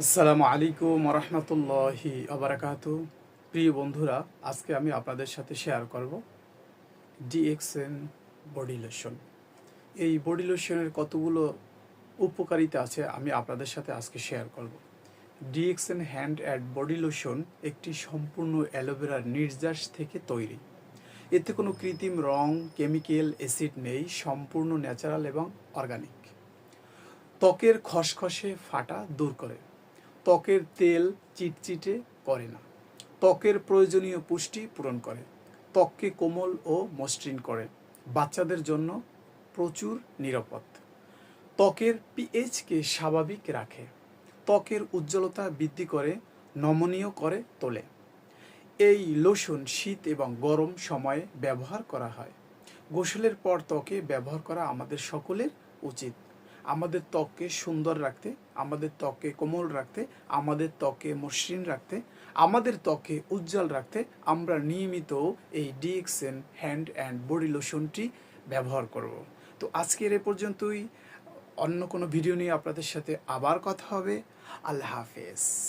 আসসালামু আলাইকুম রহমতুল্লাহি আবরাকাত প্রিয় বন্ধুরা, আজকে আমি আপনাদের সাথে শেয়ার করব ডিএক্সএন বডি লোশন এই বডি লোশনের কতগুলো উপকারিতা আছে আমি আপনাদের সাথে আজকে শেয়ার করব। DXN hand and body lotion একটি সম্পূর্ণ অ্যালোভেরার নির্যাস থেকে তৈরি। এতে কোনো কৃত্রিম রং কেমিক্যাল অ্যাসিড নেই, সম্পূর্ণ ন্যাচারাল এবং অর্গানিক ত্বকের খসখসে ফাটা দূর করে। ত্বকের তেল চিটচিটে করে না। ত্বকের প্রয়োজনীয় পুষ্টি পূরণ করে। ত্বককে কোমল ও মসৃণ করে। বাচ্চাদের জন্য প্রচুর নিরাপদ। ত্বকের পিএইচকে স্বাভাবিক রাখে। ত্বকের উজ্জ্বলতা বৃদ্ধি করে, নমনীয় করে তোলে। এই লোশন শীত এবং গরম সময়ে ব্যবহার করা হয়। গোসলের পর ত্বকে ব্যবহার করা আমাদের সকলের উচিত। আমাদের ত্বককে সুন্দর রাখতে, আমাদের ত্বককে কোমল রাখতে, আমাদের ত্বককে মসৃণ রাখতে, আমাদের ত্বককে উজ্জ্বল রাখতে আমরা নিয়মিত এই ডিএক্সএন হ্যান্ড অ্যান্ড বডি লোশনটি ব্যবহার করব। তো আজকের এ পর্যন্তই। অন্য কোনো ভিডিও নিয়ে আপনাদের সাথে আবার কথা হবে। আল্লাহ হাফেজ।